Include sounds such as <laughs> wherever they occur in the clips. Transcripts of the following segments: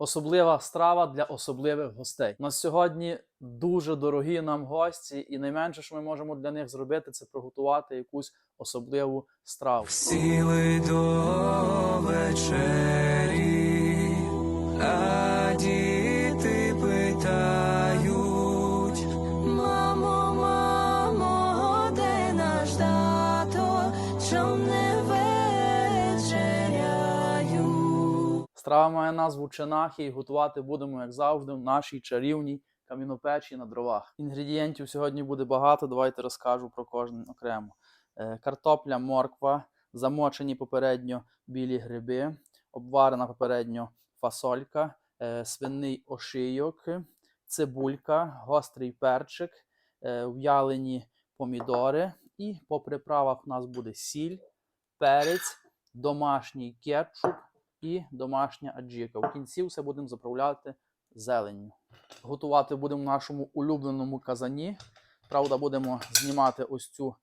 Особлива страва для особливих гостей. На сьогодні дуже дорогі нам гості, і найменше, що ми можемо для них зробити, це приготувати якусь особливу страву. Сіли до вечері, а діти питають, Мамо, мамо, де наш тато, чом не Страва має назву чинахи, і готувати будемо, як завжди, в нашій чарівній камінопечі на дровах. Інгредієнтів сьогодні буде багато. Давайте розкажу про кожен окремо. Е, Картопля, морква, замочені попередньо білі гриби, обварена попередньо фасолька, е, свиний ошийок, цибулька, гострий перчик, е, в'ялені помідори. І по приправах у нас буде сіль, перець, домашній кетчуп і домашня аджіка. В кінці все будемо заправляти зеленню. Готувати будемо в нашому улюбленому казані. Правда, будемо знімати ось цю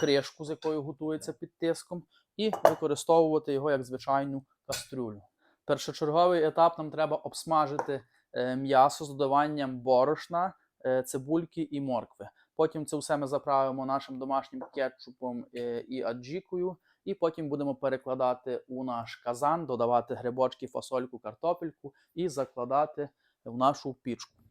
кришку, з якою готується під тиском, і використовувати його як звичайну кастрюлю. Першочерговий етап нам треба обсмажити е, м'ясо з додаванням борошна, е, цибульки і моркви. Потім це все ми заправимо нашим домашнім кетчупом е, і аджікою, і потім будемо перекладати у наш казан, додавати грибочки, фасольку, картопельку і закладати в нашу пічку.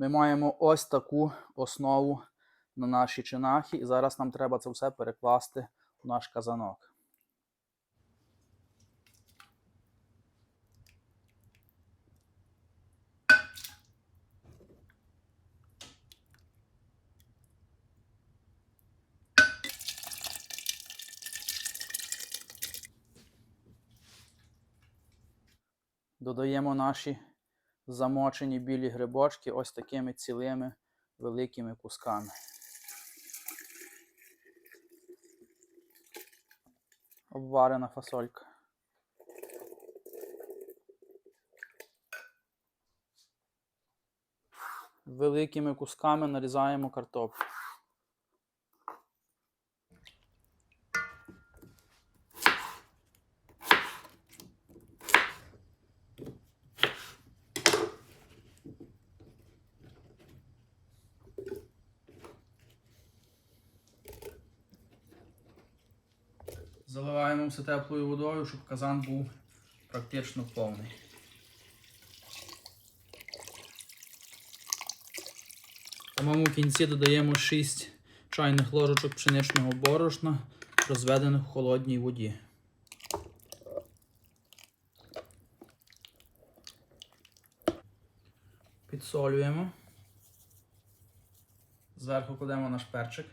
Ми маємо ось таку основу на наші чинахи, і зараз нам треба це все перекласти в наш казанок. Додаємо наші замочені білі грибочки ось такими цілими великими кусками. Обварена фасолька. Великими кусками нарізаємо картоплю. Заливаємо все теплою водою, щоб казан був практично повний. В самому кінці додаємо 6 чайних ложечок пшеничного борошна, розведених в холодній воді. Підсолюємо. Зверху кладемо наш перчик.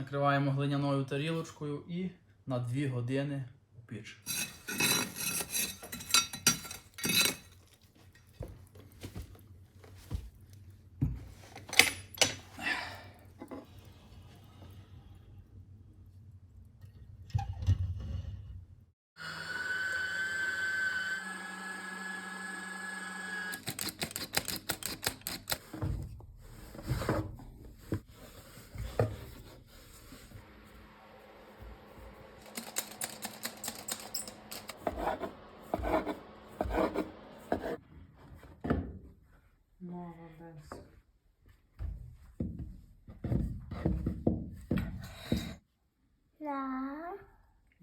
Накриваємо глиняною тарілочкою і на 2 години у піч.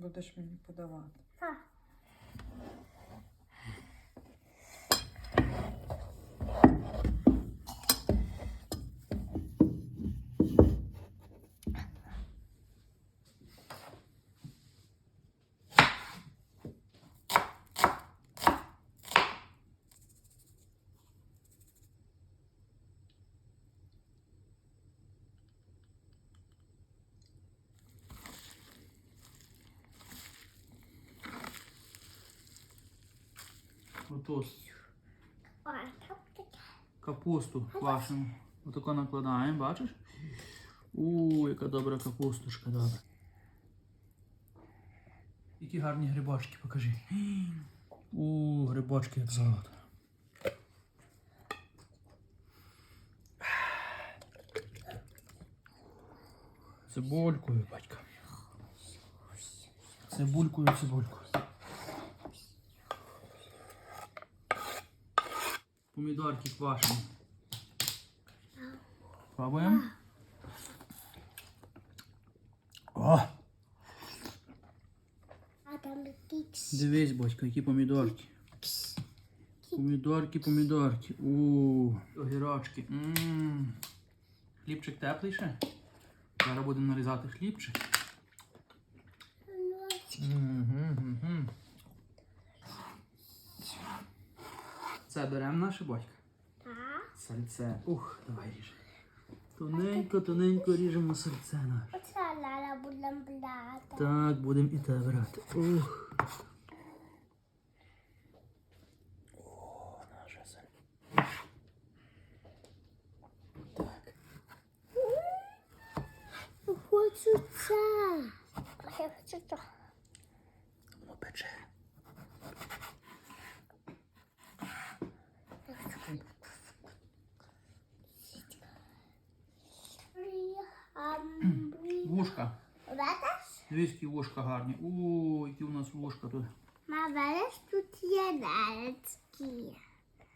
Будеш мені подавати. Таке. капусту квашену. Отако накладаємо, бачиш? У, яка добра капустушка, добра. Які гарні грибочки, покажи. У, грибочки як золото. Цибулькою, батька. Цибулькою, цибулькою. Помідорки квашені. Пробуємо. О, дивись, батько, які помідорки. Помідорки, помідорки. У, огірочки. М. Хлібчик теплий ще. Зараз будемо нарізати хлібчик. Мгм, мгм. Це беремо наше батько. Так. Сальце. Ух, давай ріж. Тоненько, тоненько ріжемо сальце наше. Оце лала будем брати. Так, будемо і те брати. Ух. О, наше сальце. Так. Хочу це. Я хочу це. Воно пече. Вушка. Дивись, які вушка гарні. О, які у нас вушка тут. Ма, видиш, тут є лялечки.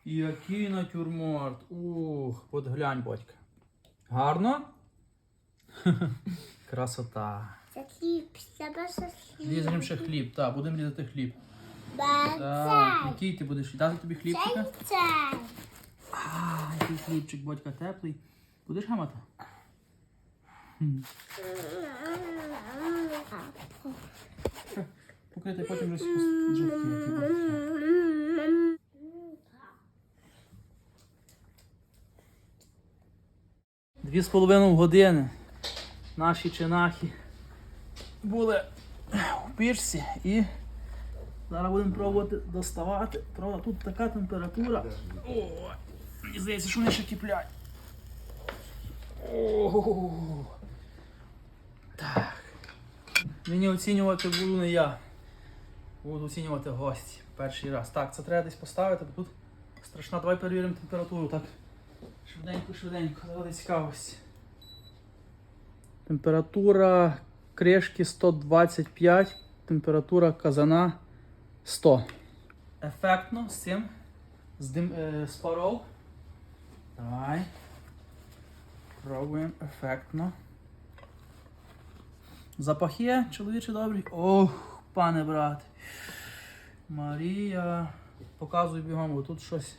Який натюрморт. Ух, от глянь, батька. Гарно? <laughs> Красота. Це хліб, це просто хліб. Різаємо ще хліб, так, будемо різати хліб. Так, який ти будеш дати тобі хлібчика? Цей. А, який хлібчик, батька, теплий. Будеш гамати? Покрити потім вже жовтки. Дві з половиною години наші чинахи були у пічці і зараз будемо пробувати доставати. Правда, тут така температура. О, мені здається, що вони ще киплять. Так. Мені оцінювати буду не я. Буду оцінювати гості. Перший раз. Так, це треба десь поставити, бо тут страшна. Давай перевіримо температуру. Так. Швиденько, швиденько, заради цікавості. Температура кришки 125, температура казана 100. Ефектно з цим. З, дим, е, з паров. Давай. Пробуємо ефектно. Запах є, чоловіче добрий. Ох, пане брат. Марія. Показуй бігом, тут щось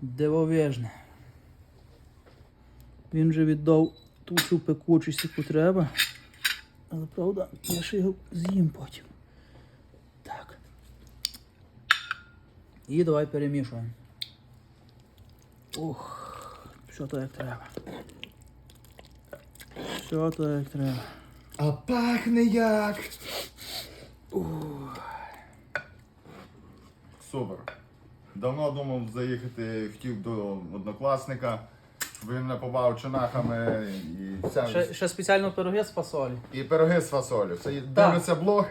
дивовижне. Він вже віддав ту цю пекучість, яку треба. Але правда, я ще його з'їм потім. Так. І давай перемішуємо. Ух, все то як треба. Все то як треба. А пахне як. Супер. Давно думав заїхати, хотів до однокласника. Він мене побав чинахами і, вся, Ще, ще спеціально пироги з фасолі. і пироги з фасолю. Все, дивлюся блог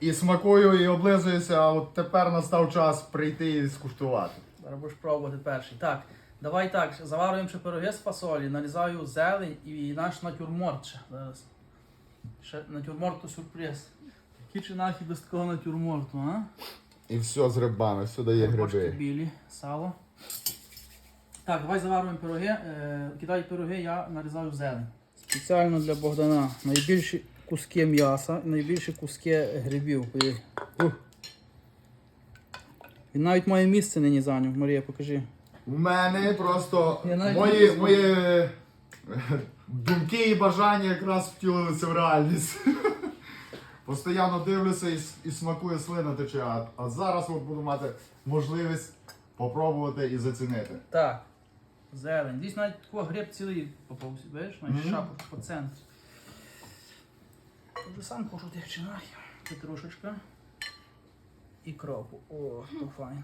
і смакую, і облизуюся, а от тепер настав час прийти і скуштувати. Зараз будеш пробувати перший. Так, давай так, заварюємо ще пироги з фасолі, нарізаю зелень і наш натюрморт ще. Зараз. Ще натюрморт то сюрприз. Які чинахи без такого натюрморту, а? І все з грибами, сюди є Бочки гриби. білі, сало. Так, давай заварюємо пироги. Е, кидай пироги, я нарізаю зелень. Спеціально для Богдана найбільші куски м'яса, найбільші куски грибів. Подивись. Ух. Він навіть має місце нині зайняв. Марія, покажи. У мене просто Я навіть не мої, знаю. мої думки і бажання якраз втілилися в реальність. Постоянно дивлюся і, і смакує слина тече, а, а зараз от буду мати можливість попробувати і зацінити. Так. Зелень. Десь навіть такого гриб цілий попався, бачиш, навіть Мгм. шапочку по центрі. Я вже сам хочу тих чинахів. Петрушечка. І кропу. О, то файно.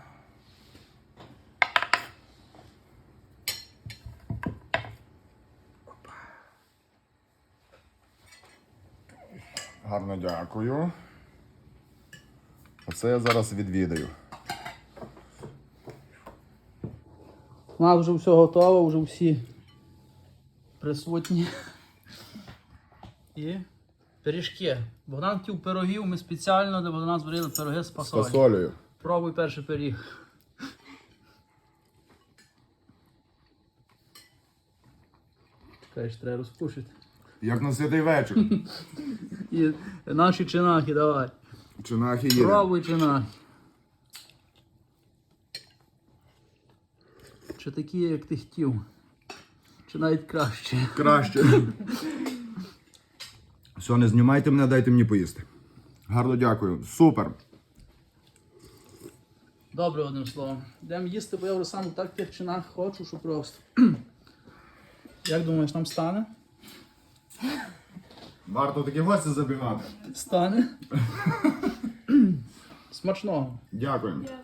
Гарно дякую. Оце я зараз відвідаю. У нас вже все готово, вже всі присутні. І пиріжки. Богдан хотів пирогів, ми спеціально для Богдана зварили пироги з З фасолі. фасолею. Пробуй перший пиріг. Чекаєш, треба розпушити. Як на святий вечір. <laughs> І наші чинахи, давай. Чинахи їде. Пробуй чинахи. Чи такі, як ти хотів? Чи навіть краще? Краще. <laughs> Все, не знімайте мене, дайте мені поїсти. Гарно дякую. Супер. Добре, одним словом. Йдемо їсти, бо я вже сам так в тих чинах хочу, що просто. <clears throat> Як думаєш, нам стане? Варто такі гості забігати. Стане. <laughs> Смачного. Дякуємо. Дякую.